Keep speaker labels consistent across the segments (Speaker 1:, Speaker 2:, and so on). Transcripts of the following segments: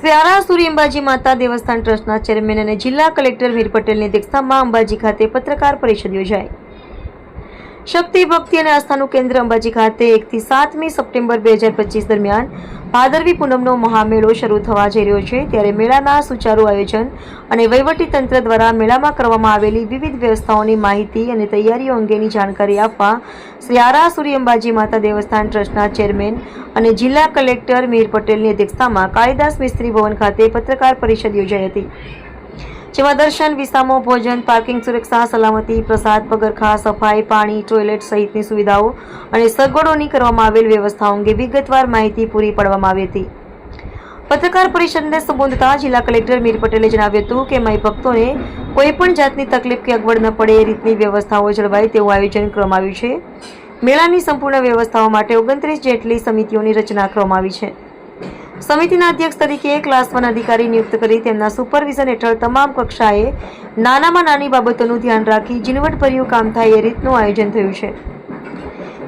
Speaker 1: શ્રી આરાસુરી અંબાજી માતા દેવસ્થાન ટ્રસ્ટના ચેરમેન અને જિલ્લા કલેક્ટર વીર પટેલની અધ્યક્ષતામાં અંબાજી ખાતે પત્રકાર પરિષદ યોજાઈ. શક્તિ, ભક્તિ અને આસ્થાનું કેન્દ્ર અંબાજી ખાતે એકથી સાતમી સપ્ટેમ્બર બે હજાર પચીસ દરમિયાન ભાદરવી પૂનમનો મહામેળો શરૂ થવા જઈ રહ્યો છે. ત્યારે મેળાના સુચારુ આયોજન અને વહીવટી તંત્ર દ્વારા મેળામાં કરવામાં આવેલી વિવિધ વ્યવસ્થાઓની માહિતી અને તૈયારીઓ અંગેની જાણકારી આપવા શ્રી આરાસુરી અંબાજી માતા દેવસ્થાન ટ્રસ્ટના ચેરમેન અને જિલ્લા કલેક્ટર મીર પટેલની અધ્યક્ષતામાં કાળીદાસ મિસ્ત્રી ભવન ખાતે પત્રકાર પરિષદ યોજાઈ હતી. જેમાં દર્શન વિસામો, ભોજન, પાર્કિંગ, સુરક્ષા, સલામતી, પ્રસાદ, પગરખા, સફાઈ, પાણી, ટોયલેટ સહિતની સુવિધાઓ અને સગવડોની કરવામાં આવેલ વ્યવસ્થાઓ અંગે વિગતવાર માહિતી પૂરી પાડવામાં આવી હતી. પત્રકાર પરિષદને સંબોધતા જિલ્લા કલેક્ટર મીર પટેલે જણાવ્યું હતું કે માઈ ભક્તોને કોઈ પણ જાતની તકલીફ કે અગવડ ન પડે એ રીતની વ્યવસ્થાઓ જળવાય તેવું આયોજન કરવામાં આવ્યું છે. મેળાની સંપૂર્ણ વ્યવસ્થાઓ માટે ઓગણત્રીસ જેટલી સમિતિઓની રચના કરવામાં આવી છે. સમિતિના અધ્યક્ષ તરીકે ક્લાસ વન અધિકારી નિયુક્ત કરી તેમના સુપરવિઝન હેઠળ તમામ કક્ષાએ નાનામાં નાની બાબતોનું ધ્યાન રાખી ઝીણવટભર્યું કામ થાય એ રીતનું આયોજન થયું છે.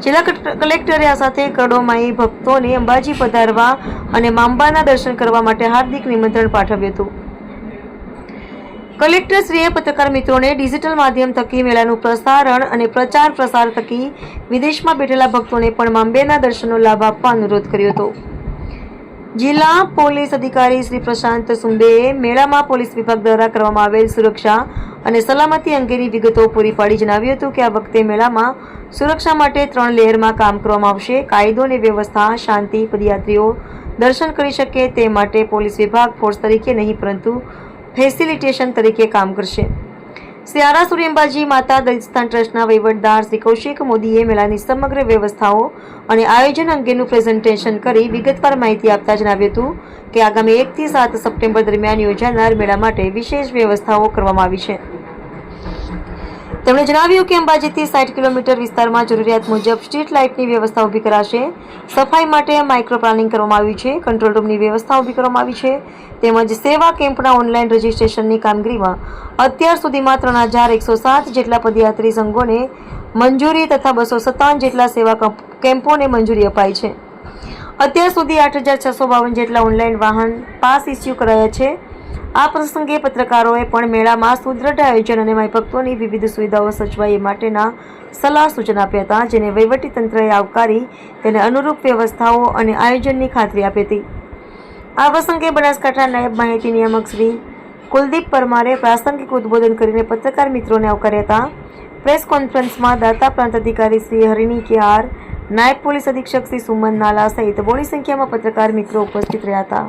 Speaker 1: જિલ્લા કટ- કલેક્ટરે આ સાથે કરોડોમાઈ ભક્તોને અંબાજી પધારવા અને માંબાના દર્શન કરવા માટે હાર્દિક નિમંત્રણ પાઠવ્યું હતું. કલેક્ટરશ્રીએ પત્રકાર મિત્રોને ડિજિટલ માધ્યમ થકી મેળાનું પ્રસારણ અને પ્રચાર પ્રસાર થકી વિદેશમાં બેઠેલા ભક્તોને પણ માંબેના દર્શનનો લાભ આપવા અનુરોધ કર્યો હતો. જિલ્લા પોલીસ અધિકારી શ્રી પ્રશાંત સુંદેએ મેળામાં પોલીસ વિભાગ દ્વારા કરવામાં આવેલ સુરક્ષા અને સલામતી અંગેની વિગતો પૂરી પાડી જણાવ્યું હતું કે આ વખતે મેળામાં સુરક્ષા માટે ત્રણ લેયરમાં કામ કરવામાં આવશે. કાયદો અને વ્યવસ્થા, શાંતિ, પદયાત્રીઓ દર્શન કરી શકે તે માટે પોલીસ વિભાગ ફોર્સ તરીકે નહીં, પરંતુ ફેસિલિટેશન તરીકે કામ કરશે. શ્રી સુરેમ્બાજી માતા દલિતસ્થાન ટ્રસ્ટના વહીવટદાર શ્રી કૌશિક મોદીએ મેળાની સમગ્ર વ્યવસ્થાઓ અને આયોજન અંગેનું પ્રેઝન્ટેશન કરી વિગતવાર માહિતી આપતા જણાવ્યું હતું કે આગામી એકથી સાત સપ્ટેમ્બર દરમિયાન યોજાનાર મેળા માટે વિશેષ વ્યવસ્થાઓ કરવામાં આવી છે. તેમણે જણાવ્યું કે અંબાજીથી સાઠ કિલોમીટર વિસ્તારમાં જરૂરિયાત મુજબ સ્ટ્રીટ લાઇટની વ્યવસ્થા ઊભી કરાશે. સફાઈ માટે માઇક્રો પ્લાનિંગ કરવામાં આવ્યું છે. કંટ્રોલ રૂમની વ્યવસ્થા ઊભી કરવામાં આવી છે. તેમજ સેવા કેમ્પના ઓનલાઈન રજીસ્ટ્રેશનની કામગીરીમાં અત્યાર સુધીમાં ત્રણ હજાર એકસો સાત જેટલા પદયાત્રી સંઘોને મંજૂરી તથા બસો સત્તાવન જેટલા સેવા કેમ્પોને મંજૂરી અપાઈ છે. અત્યાર સુધી આઠ હજાર છસો બાવન જેટલા ઓનલાઈન વાહન પાસ ઇસ્યુ કરાયા છે. આ પ્રસંગે પત્રકારોએ પણ મેળામાં સુદ્રઢ આયોજન અને માઈભક્તોની વિવિધ સુવિધાઓ સચવાય માટેના સલાહ સૂચન આપ્યા હતા, જેને વહીવટી તંત્રએ આવકારી તેને અનુરૂપ વ્યવસ્થાઓ અને આયોજનની ખાતરી આપી હતી. આ પ્રસંગે બનાસકાંઠા નાયબ માહિતી નિયામક શ્રી કુલદીપ પરમારે પ્રાસંગિક ઉદ્બોધન કરીને પત્રકાર મિત્રોને આવકાર્યા હતા. પ્રેસ કોન્ફરન્સમાં દાતા પ્રાંત અધિકારી શ્રી હરિણી કે આર નાયબ પોલીસ અધિક્ષક શ્રી સુમન નાલા સહિત બોડી સંખ્યામાં પત્રકાર મિત્રો ઉપસ્થિત રહ્યા હતા.